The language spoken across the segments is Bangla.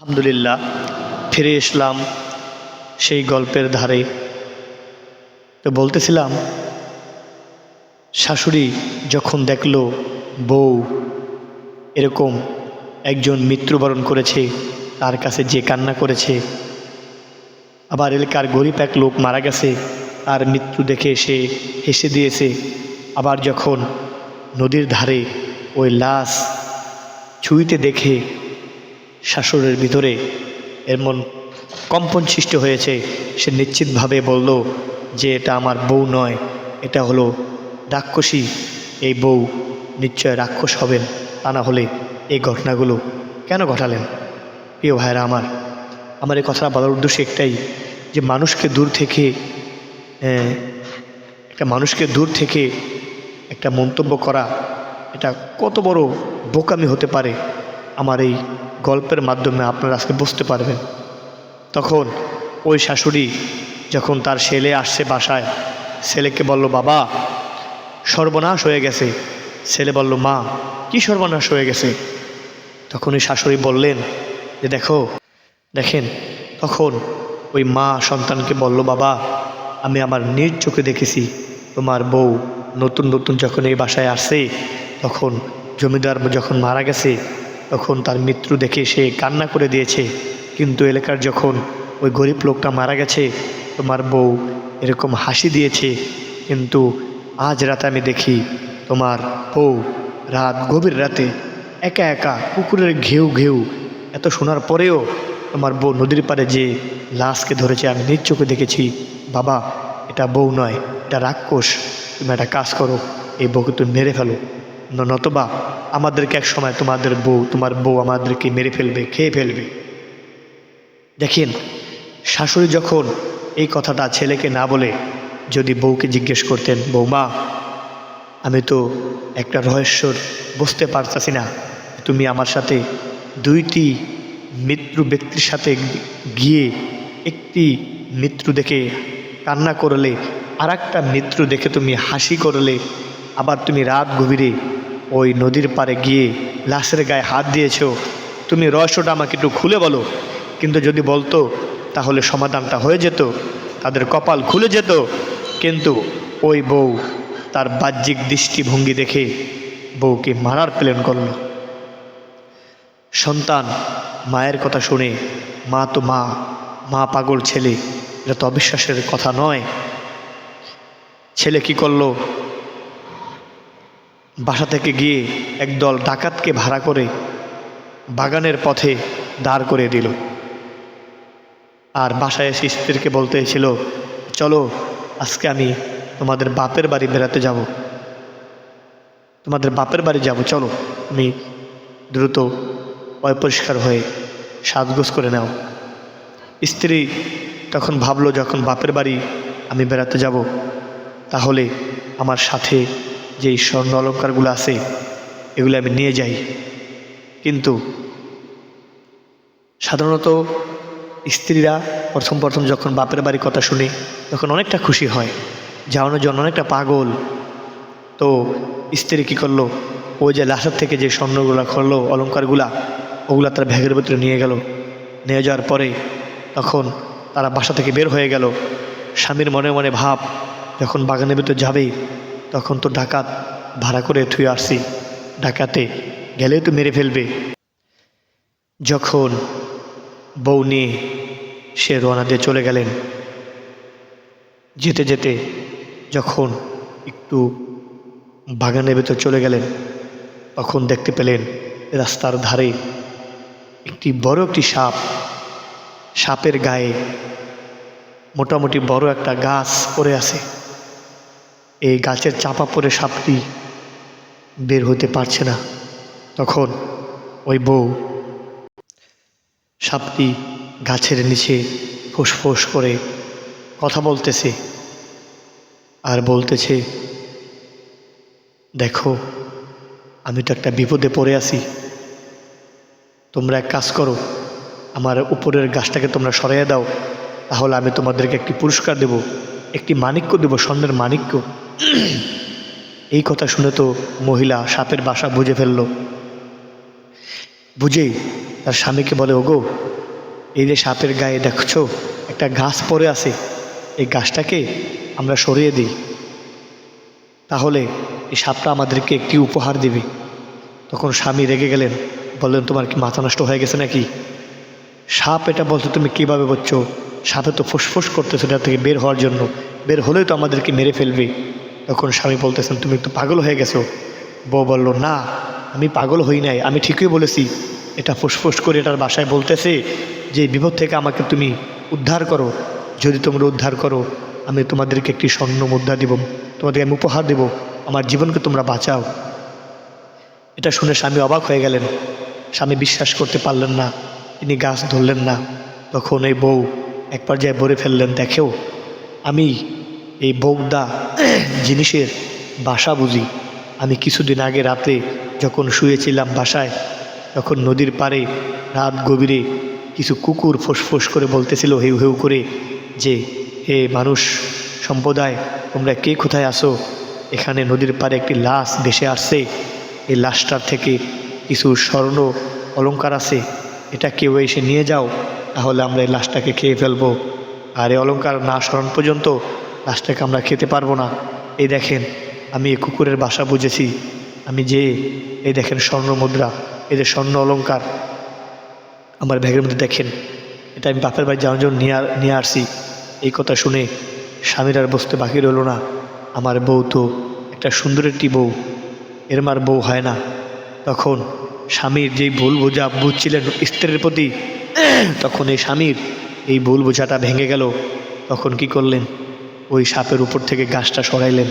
আলহামদুলিল্লাহ, ফিরে এসলাম সেই গল্পের ধারে। তো বলতেছিলাম, শাশুড়ি যখন দেখল বউ এরকম একজন মৃত্যুবরণ করেছে, তার কাছে যে কান্না করেছে, আবার এলাকার গরিব এক লোক মারা গেছে, তার মৃত্যু দেখে সে হেসে দিয়েছে। আবার যখন নদীর ধারে ওই লাশ ছুঁইতে দেখে শাশুড়ের ভিতরে এমন কম্পন সৃষ্টি হয়েছে। সে নিশ্চিতভাবে বলল যে এটা আমার বউ নয়, এটা হলো রাক্ষসী। এই বউ নিশ্চয় রাক্ষস হবেন, তা না হলে এই ঘটনাগুলো কেন ঘটালেন? প্রিয় ভাইরা আমার আমার এই কথাটা বলার উদ্দেশ্য একটাই যে মানুষকে দূর থেকে একটা মানুষকে দূর থেকে একটা মন্তব্য করা, এটা কত বড় বোকামি হতে পারে আমার এই গল্পের মাধ্যমে আপনারা আজকে বুঝতে পারবেন। তখন ওই শাশুড়ি যখন তার ছেলে আসছে বাসায়, ছেলেকে বলল, বাবা, সর্বনাশ হয়ে গেছে। ছেলে বলল, মা, কি সর্বনাশ হয়ে গেছে? তখন ওই শাশুড়ি বললেন, যে দেখো, দেখেন, তখন ওই মা সন্তানকে বলল, বাবা, আমি আমার নিজ চোখে দেখেছি, তোমার বউ নতুন নতুন যখন এই বাসায় আসছে, তখন জমিদার যখন মারা গেছে তখন তার মৃত্যু দেখে সে কান্না করে দিয়েছে। কিন্তু এলাকার যখন ওই গরিব লোকটা মারা গেছে, তোমার বউ এরকম হাসি দিয়েছে, কিন্তু আজ রাতে আমি দেখি তোমার বউ রাত, গভীর রাতে একা একা পুকুরের ঘেউ ঘেউ। এত শোনার পরেও তোমার বউ নদীর পাড়ে যে লাশকে ধরেছে, আমি নিজ চোখে দেখেছি। বাবা, এটা বউ নয়, এটা রাক্ষস। তুমি একটা কাজ করো, এই বউকে তুমি মেরে ফেলো। নতবা আমাদেরকে এক সময় তোমাদের বউ, তোমার বউ আমাদেরকে মেরে ফেলবে, খেয়ে ফেলবে। দেখেন, শাশুড়ি যখন এই কথাটা ছেলেকে না বলে যদি বউকে জিজ্ঞেস করতেন, বৌমা, আমি তো একটা রহস্যর বুঝতে পারতাছি না, তুমি আমার সাথে দুইটি মৃত্যু ব্যক্তির সাথে গিয়ে একটি মৃত্যু দেখে কান্না করলে আর একটা মৃত্যু দেখে তুমি হাসি করলে আবার তুমি রাত গভীরে ওই নদীর পাড়ে গিয়ে লাশের গায়ে হাত দিয়েছ। তুমি রহস্যটা আমাকে একটু খুলে বলো। কিন্তু যদি বলতো, তাহলে সমাধানটা হয়ে যেত, তাদের কপাল খুলে যেত। কিন্তু ওই বউ তার বাহ্যিক দৃষ্টিভঙ্গি দেখে বউকে মারার প্ল্যান করল। সন্তান মায়ের কথা শুনে, মা তো মা মা পাগল ছেলে, এটা তো অবিশ্বাসের কথা নয়। ছেলে কি করল? বাসা থেকে গিয়ে একদল ডাকাতকে ভাড়া করে বাগানের পথে দাঁড় করে দিল। আর বাসায় এসে স্ত্রীকে বলতে ছিল চলো, আজকে আমি তোমাদের বাপের বাড়ি বেড়াতে যাব। তোমাদের বাপের বাড়ি যাব, চলো, তুমি দ্রুত অপরিষ্কার হয়ে সাজগোজ করে নাও। স্ত্রী তখন ভাবলো, যখন বাপের বাড়ি আমি বেড়াতে যাব, তাহলে আমার সাথে যেই স্বর্ণ অলঙ্কারগুলো আছে, এগুলো আমি নিয়ে যাই। কিন্তু সাধারণত স্ত্রীরা প্রথম প্রথম যখন বাপের বাড়ির কথা শুনে, তখন অনেকটা খুশি হয়। যাওয়ানোর জন্য অনেকটা পাগল। তো স্ত্রী কী করল? ওই যে লাশের থেকে যে স্বর্ণগুলা করল অলঙ্কারগুলা, ওগুলা তার ব্যাগের ভিতরে নিয়ে গেল। নিয়ে যাওয়ার পরে তখন তারা বাসা থেকে বের হয়ে গেল। স্বামীর মনে মনে ভাব, যখন বাগানের ভিতরে যাবে তখন তো ডাকাত ভাড়া করে থুয়ে আসছি। ডাকাতে গেলেও তো মেরে ফেলবে। যখন বউ নিয়ে সে রওনা দিয়ে চলে গেলেন, যেতে যেতে যখন একটু বাগানের ভেতর চলে গেলেন, তখন দেখতে পেলেন রাস্তার ধারে একটি বড় একটি সাপ। সাপের গায়ে মোটামুটি বড় একটা গাছ পড়ে আছে। এই গাছের চাপা পড়ে সাপটি বের হতে পারছে না। তখন ওই বউ সাপটি গাছের নিচে ফুসফুস করে কথা বলতেছে আর বলতেছে, দেখো, আমি তো একটা বিপদে পড়ে আছি। তোমরা এক কাজ করো, আমার উপরের গাছটাকে তোমরা সরাইয়া দাও। তাহলে আমি তোমাদেরকে একটি পুরস্কার দেব, একটি মানিক্য দেব, স্বর্ণের মানিক্য এই কথা শুনে তো মহিলা সাপের বাসা বুঝে ফেলল। বুঝেই তার স্বামীকে বলে, ওগো, এই যে সাপের গায়ে দেখছ, একটা গাছ পড়ে আছে। এই গাছটাকে আমরা সরিয়ে দিই। তাহলে এই সাপটা আমাদেরকে একটি উপহার দিবে। তখন স্বামী রেগে গেলেন, বললেন, তোমার কি মাথা নষ্ট হয়ে গেছে নাকি? সাপ এটা বলছো তুমি কীভাবে বলছো সাপে তো ফুসফুস করতেছে, এটা থেকে বের হওয়ার জন্য। বের হলেই তো আমাদেরকে মেরে ফেলবে। তখন স্বামী বলতেছেন, তুমি একটু পাগল হয়ে গেছো? বউ বলল, না, আমি পাগল হই নাই। আমি ঠিকই বলেছি। এটা ফুসফুস করে এটার বাসায় বলতেছে যে, বিপদ থেকে আমাকে তুমি উদ্ধার করো। যদি তোমরা উদ্ধার করো, আমি তোমাদেরকে একটি স্বর্ণ মুদ্রা দিব। তোমাদেরকে আমি উপহার দেব। আমার জীবনকে তোমরা বাঁচাও। এটা শুনে স্বামী অবাক হয়ে গেলেন। স্বামী বিশ্বাস করতে পারলেন না। তিনি গাছ ধরলেন না। তখন এই বউ এক পর্যায়ে ভরে ফেললেন, দেখেও, আমি এই বৌদা জিনিসের বাসা বুঝি। আমি কিছুদিন আগে রাতে যখন শুয়েছিলাম বাসায়, তখন নদীর পাড়ে রাত গভীরে কিছু কুকুর ফোঁস করে বলতেছিল হেউ হেউ করে যে, হে মানুষ, সম্প্রদায়, তোমরা কে কোথায় আসো এখানে নদীর পাড়ে একটি লাশ ভেসে আসছে। এই লাশটার থেকে কিছু স্বর্ণ অলংকার আছে। এটা কেউ এসে নিয়ে যাও, তাহলে আমরা এই লাশটাকে খেয়ে ফেলব। আর এই অলংকার না স্মরণ পর্যন্ত লাশটাকে আমরা খেতে পারব না। এই দেখেন, আমি এই কুকুরের বাসা বুঝেছি। আমি যে, এই দেখেন স্বর্ণ মুদ্রা যে স্বর্ণ অলংকার। আমার ব্যাগের মধ্যে দেখেন, এটা আমি বাপের বাড়ি যাওয়ার জন্য নিয়ে নিয়ে আসছি। এই কথা শুনে স্বামীর আর বসতে বাকি রইল না। আমার বউ তো একটা সুন্দর একটি বউ। এর মার বউ হয় না। তখন স্বামীর যেই ভুল বোঝা বুঝছিলেন স্ত্রীর প্রতি, তখন এই স্বামীর এই ভুল বোঝাটা ভেঙে গেল। তখন কি করলেন? ওই সাপের উপর থেকে গাছটা সরাইলেন।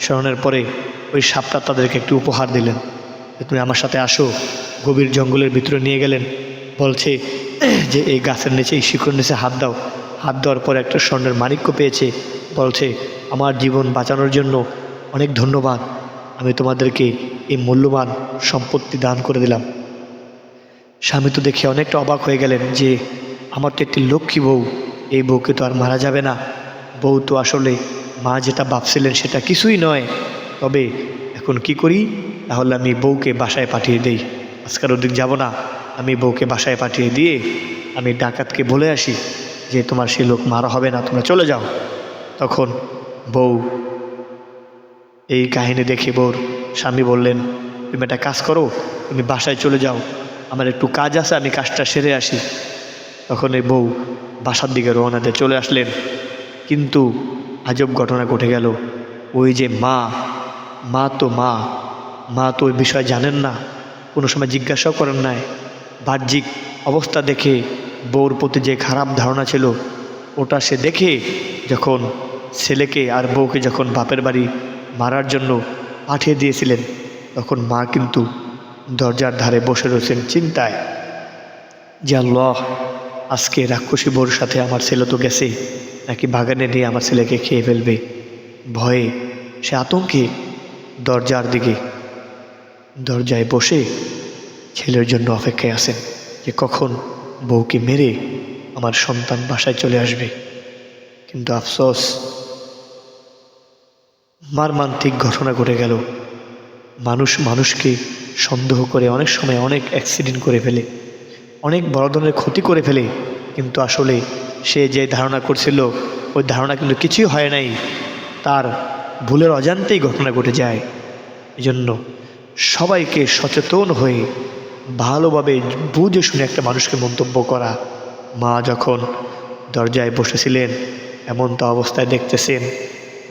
সরানোর পরে ওই সাপটা তাদেরকে একটি উপহার দিলেন। তুমি আমার সাথে আসো, গভীর জঙ্গলের ভিতরে নিয়ে গেলেন। বলছে, যে, এই গাছের নিচে, এই শিকড় নিচে হাত দাও। হাত দেওয়ার পরে একটা স্বর্ণের মানিক্য পেয়েছে। বলছে, আমার জীবন বাঁচানোর জন্য অনেক ধন্যবাদ। আমি তোমাদেরকে এই মূল্যবান সম্পত্তি দান করে দিলাম। স্বামী তো দেখে অনেকটা অবাক হয়ে গেলেন যে, আমার তো একটি লক্ষ্মী বউ, এই বউকে তো আর মারা যাবে না। বউ তো আসলে মা যেটা ভাবছিলেন সেটা কিছুই নয়। তবে এখন কি করি? তাহলে আমি বউকে বাসায় পাঠিয়ে দেই। আজকাল ওদিক যাব না। আমি বউকে বাসায় পাঠিয়ে দিয়ে আমি ডাকাতকে বলে আসি যে, তোমার সে লোক মারা হবে না, তোমরা চলে যাও। তখন বউ এই কাহিনী দেখে বউর স্বামী বললেন, তুমি একটা কাজ করো, তুমি বাসায় চলে যাও। আমার একটু কাজ আছে, আমি কাজটা সেরে আসি। তখন এই বউ বাসার দিকে রওনা দিয়ে চলে আসলেন। কিন্তু আজব ঘটনা ঘটে গেল। ওই যে মা মা তো মা মা তো ওই বিষয় জানেন না, কোনো সময় জিজ্ঞাসাও করেন নাই। বাহ্যিক অবস্থা দেখে বউর প্রতি যে খারাপ ধারণা ছিল, ওটা সে দেখে যখন ছেলেকে আর বউকে যখন বাপের বাড়ি মারার জন্য পাঠিয়ে দিয়েছিলেন, তখন মা কিন্তু দরজার ধারে বসে রয়েছেন চিন্তায়। যে আল্লাহ, আজকে রাক্ষসী বউর সাথে আমার ছেলে তো গেছে। নাকি বাগানে নিয়ে আমার ছেলেকে খেয়ে ফেলবে? ভয়ে সে আতঙ্কে দরজার দিকে। দরজায় বসে ছেলের জন্য অপেক্ষায় আছেন যে কখন বউকে মেরে আমার সন্তান বাসায় চলে আসবে। কিন্তু আফসোস, মারমান্তিক ঘটনা ঘটে গেল। মানুষ মানুষকে সন্দেহ করে অনেক সময় অনেক অ্যাক্সিডেন্ট করে ফেলে, অনেক বড় ধরনের ক্ষতি করে ফেলে। কিন্তু আসলে সে যে ধারণা করছিল, ওই ধারণা কিন্তু কিছুই হয় নাই। তার ভুলের অজান্তেই ঘটনা ঘটে যায়। এজন্য সবাইকে সচেতন হয়ে ভালোভাবে বুঝে শুনে একটা মানুষকে মন্তব্য করা। মা যখন দরজায় বসেছিলেন, এমন তো অবস্থায় দেখতেছেন,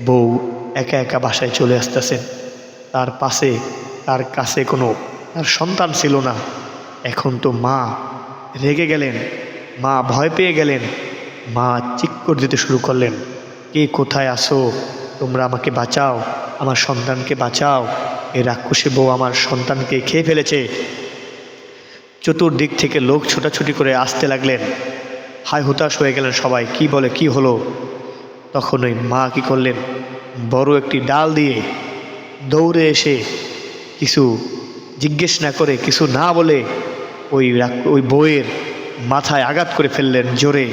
বউ একা একা বাসায় চলে আসতেছেন। তার পাশে, তার কাছে কোনো, তার সন্তান ছিল না। এখন তো মা রেগে গেলেন। মা ভয় পেয়ে গেলেন। মা চিৎকর দিতে শুরু করলেন, কে কোথায় আসো তোমরা আমাকে বাঁচাও, আমার সন্তানকে বাঁচাও। এই রাক্ষসী বউ আমার সন্তানকে খেয়ে ফেলেছে। চতুর্দিক থেকে লোক ছোটাছুটি করে আসতে লাগলেন। হায় হতাশ হয়ে গেলেন সবাই, কি বলে, কি হলো? তখন ওই মা কি করলেন? বড় একটি ডাল দিয়ে দৌড়ে এসে কিছু জিজ্ঞেস না করে, কিছু না বলে ওই ওই বইয়ের মাথায় আঘাত করে ফেললেন, জোরে,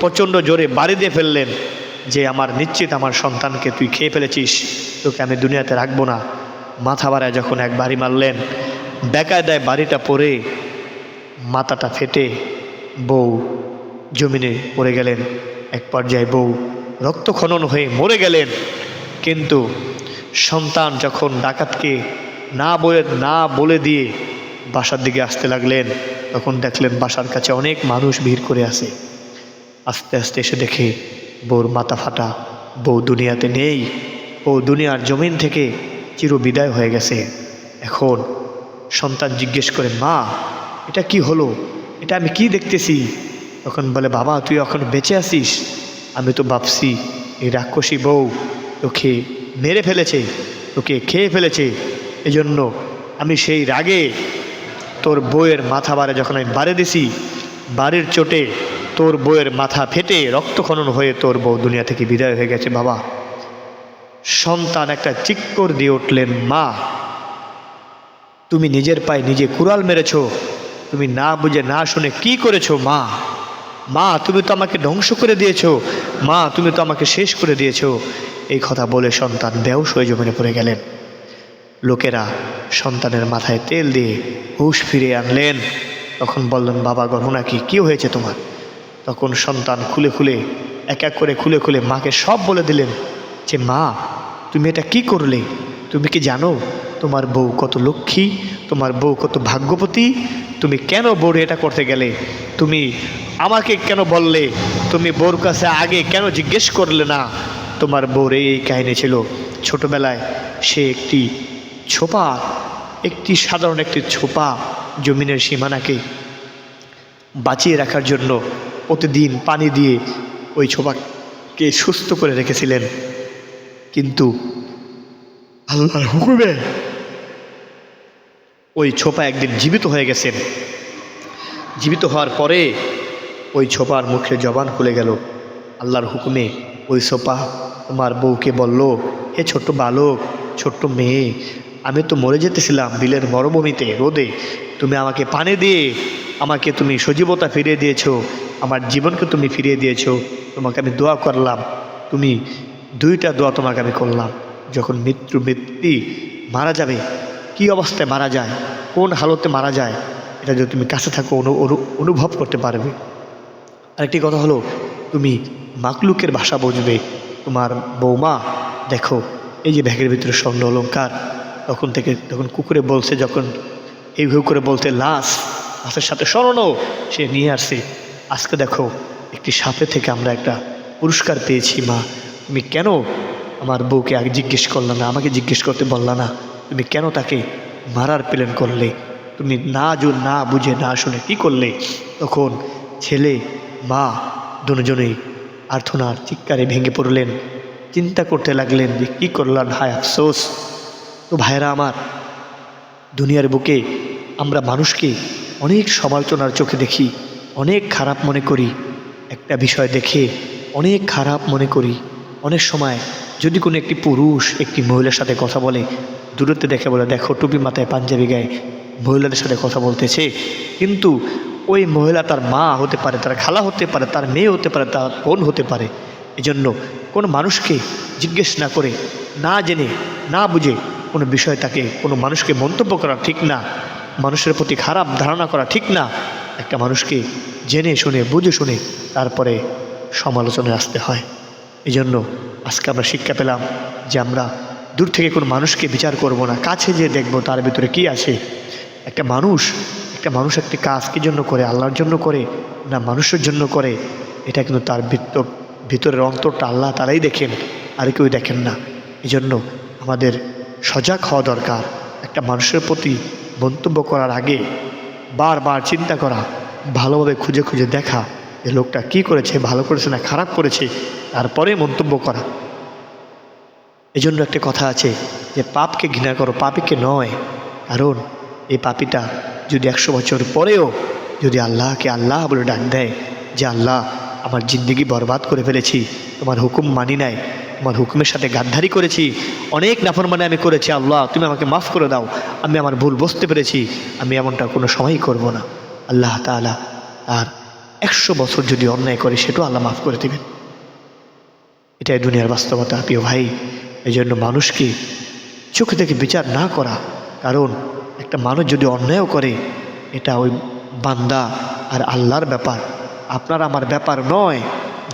প্রচণ্ড জোরে বাড়ি দিয়ে ফেললেন যে, আমার নিশ্চিত আমার সন্তানকে তুই খেয়ে ফেলেছিস, তোকে আমি দুনিয়াতে রাখব না। মাথা বাড়ায় যখন এক বাড়ি মারলেন, বেকায়দায় বাড়িটা পড়ে মাথাটা ফেটে বউ জমিনে পড়ে গেলেন। এক পর্যায়ে বউ রক্তখনন হয়ে মরে গেলেন। কিন্তু সন্তান যখন ডাকাতকে না বলে না বলে দিয়ে বাসার দিকে আসতে লাগলেন তখন দেখলেন বাসার কাছে অনেক মানুষ ভিড় করে আসে আস্তে আস্তে এসে দেখে বউর মাথা ফাটা। বউ দুনিয়াতে নেই। বউ দুনিয়ার জমিন থেকে চির বিদায় হয়ে গেছে। এখন সন্তান জিজ্ঞেস করে, মা, এটা কি হলো? এটা আমি কি দেখতেছি? তখন বলে, বাবা, তুই এখন বেঁচে আছিস। আমি তো ভাবছি এই রাক্ষসী বউ তোকে মেরে ফেলেছে, তোকে খেয়ে ফেলেছে। এজন্য আমি সেই রাগে তোর বউয়ের মাথা বারে যখন আমি বারে দিছি, বাড়ির চোটে তোর বউয়ের মাথা ফেটে রক্তখনন হয়ে তোর বউ দুনিয়া থেকে বিদায় হয়ে গেছে, বাবা। সন্তান একটা চিক্কর দিয়ে উঠলেন, মা, তুমি নিজের পায়ে নিজে কুড়াল মেরেছ, তুমি না বুঝে না শুনে কি করেছ, মা? মা, তুমি তো আমাকে ধ্বংস করে দিয়েছ, মা, তুমি তো আমাকে শেষ করে দিয়েছ। এই কথা বলে সন্তান বেহস হয়ে জমিনে পড়ে গেলেন। লোকেরা সন্তানের মাথায় তেল দিয়ে হুশ ফিরিয়ে আনলেন। তখন বললেন, বাবা গহনা কি? কী হয়েছে তোমার? তখন সন্তান খুলে খুলে, এক এক করে খুলে খুলে মাকে সব বলে দিলেন যে, মা, তুমি এটা কি করলে? তুমি কি জানো তোমার বউ কত লক্ষ্মী? তোমার বউ কত ভাগ্যবতী তুমি কেন বউর এটা করতে গেলে? তুমি আমাকে কেন বললে? তুমি বউর কাছে আগে কেন জিজ্ঞেস করলে না? তোমার এই এই কাহিনী ছিল। ছোটবেলায় সে একটি ছোপা, একটি সাধারণ একটি ছোপা জমিনের সীমানাকে বাঁচিয়ে রাখার জন্য প্রতিদিন পানি দিয়ে ওই ছোপাকে সুস্থ করে রেখেছিলেন। কিন্তু আল্লাহর হুকুমে ওই ছোপা একদিন জীবিত হয়ে গেছেন। জীবিত হওয়ার পরে ওই ছোপার মুখে জবান খুলে গেল। আল্লাহর হুকুমে ওই সোপা তোমার বউকে বলল, হে ছোট্ট বালক, ছোট্ট মেয়ে আমি তো মরে যেতেছিলাম বিলের মরুভূমিতে, রোদে। তুমি আমাকে পানি দিয়ে আমাকে তুমি সজীবতা ফিরিয়ে দিয়েছ, আমার জীবনকে তুমি ফিরিয়ে দিয়েছ, তোমাকে আমি দোয়া করলাম। তুমি দুইটা দোয়া তোমাকে আমি করলাম। যখন মৃত্যু মৃত্যু মারা যাবে, কি অবস্থায় মারা যায়, কোন হালতে মারা যায়, এটা যদি তুমি কাছে থাকো, অনু, অনু- অনুভব করতে পারবে। আরেকটি কথা হলো, তুমি মাকলুকের ভাষা বুঝবে। তোমার বৌমা, দেখো, এই যে ব্যাগের ভিতরে স্বর্ণ অলঙ্কার তখন থেকে তখন কুকুরে বলছে, যখন এই ভেউ করে বলতে, লাশ, লাশের সাথে স্মরণ সে নিয়ে আসছে, আজকে দেখো, একটি সাপে থেকে আমরা একটা পুরস্কার পেয়েছি, মা। তুমি কেন আমার বউকে আগে জিজ্ঞেস করলে না, আমাকে জিজ্ঞেস করতে বললা না? তুমি কেন তাকে মারার প্ল্যান করলে? তুমি না জো না বুঝে, না শুনে কি করলে? তখন ছেলে, মা দুজনেই আর্থনার চিৎকারে ভেঙে পড়লেন, চিন্তা করতে লাগলেন যে কী করলাম, হায় আফসোস। তো ভাইরা আমার, দুনিয়ার বুকে আমরা মানুষকে অনেক সমালোচনার চোখে দেখি, অনেক খারাপ মনে করি, একটা বিষয় দেখে অনেক খারাপ মনে করি। অনেক সময় যদি কোনো একটি পুরুষ একটি মহিলার সাথে কথা বলে, দূরত্বে দেখে বলে, দেখো, টুপি মাথায় পাঞ্জাবি গায়ে মহিলাদের সাথে কথা বলতেছে। কিন্তু ওই মহিলা তার মা হতে পারে, তার খালা হতে পারে, তার মেয়ে হতে পারে, তার বোন হতে পারে। এজন্য কোনো মানুষকে জিজ্ঞেস না করে, না জেনে, না বুঝে কোনো বিষয় তাকে, কোনো মানুষকে মন্তব্য করা ঠিক না, মানুষের প্রতি খারাপ ধারণা করা ঠিক না, একটা মানুষকে জেনে শুনে, বুঝে শুনে তারপরে সমালোচনায় আসতে হয়। এই জন্য আজকে আমরা শিক্ষা পেলাম যে আমরা দূর থেকে কোনো মানুষকে বিচার করব না, কাছে যে দেখব তার ভিতরে কি আছে। একটা মানুষ একটা মানুষ একটি কাজ কী জন্য করে, আল্লাহর জন্য করে না মানুষের জন্য করে, এটা কিন্তু তার ভিতরের অন্তরটা আল্লাহ তারাই দেখেন, আর কেউ দেখেন না। এই জন্য আমাদের সজাগ হওয়া দরকার। একটা মানুষের প্রতি মন্তব্য করার আগে বারবার চিন্তা করা, ভালোভাবে খুঁজে খুঁজে দেখা যে লোকটা কি করেছে, ভালো করেছে না খারাপ করেছে, তারপরে মন্তব্য করা। এজন্য একটা কথা আছে যে, পাপকে ঘৃণা করো, পাপিকে নয়। কারণ এই পাপিটা যদি একশো বছর পরেও যদি আল্লাহকে আল্লাহ বলে ডাক দেয় যে, আল্লাহ, আমার জিন্দগি বরবাদ করে ফেলেছি, তোমার হুকুম মানি নাই তোমার হুকুমের সাথে গাদ্ধারি করেছি, অনেক নাফরমানে আমি করেছি, আল্লাহ, তুমি আমাকে মাফ করে দাও, আমি আমার ভুল বুঝতে পেরেছি, আমি এমনটা কোনো সময়ই করব না। আল্লাহ তাআলা তার একশো বছর যদি অন্যায় করে, সেটাও আল্লাহ মাফ করে দেবেন। এটাই দুনিয়ার বাস্তবতা, প্রিয় ভাই। এই জন্য মানুষকে চোখে থেকে বিচার না করা, কারণ একটা মানুষ যদি অন্যায়ও করে, এটা ওই বান্দা আর আল্লাহর ব্যাপার। আপনার আমার ব্যাপার নয়,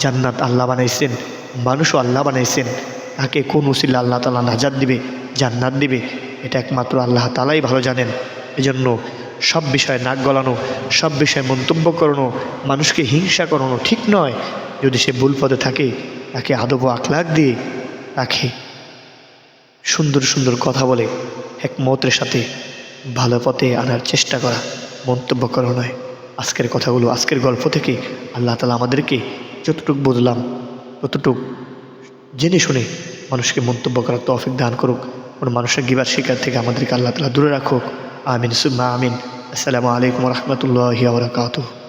জান্নাত আল্লাহ বানাইছেন। মানুষও আল্লাহ বানাইছেন। তাকে কোন উসিল্লা আল্লাহ তালা নাজাদ দিবে, জান্নাত দিবে, এটা একমাত্র আল্লাহ তালাই ভালো জানেন। এজন্য সব বিষয়ে নাক গলানো, সব বিষয়ে মন্তব্য করানো, মানুষকে হিংসা করানো ঠিক নয়। যদি সে ভুল পথে থাকে, তাকে আদব ও আখলাক দিয়ে তাকে সুন্দর সুন্দর কথা বলে এক মতের সাথে ভালো পথে আনার চেষ্টা করা, মন্তব্য করা নয়। আজকের কথাগুলো, আজকের গল্প থেকে আল্লাহ তালা আমাদেরকে যতটুক বুঝলাম ততটুক জেনে শুনে মানুষকে মন্তব্য করার তৌফিক দান করুক, কোনো মানুষের গিবার শিকার থেকে আমাদেরকে আল্লাহ তালা দূরে রাখুক। আমিন, সুম্মা আমিন। আসসালামু আলাইকুম রহমতুল্লাহ বরকাতুহ।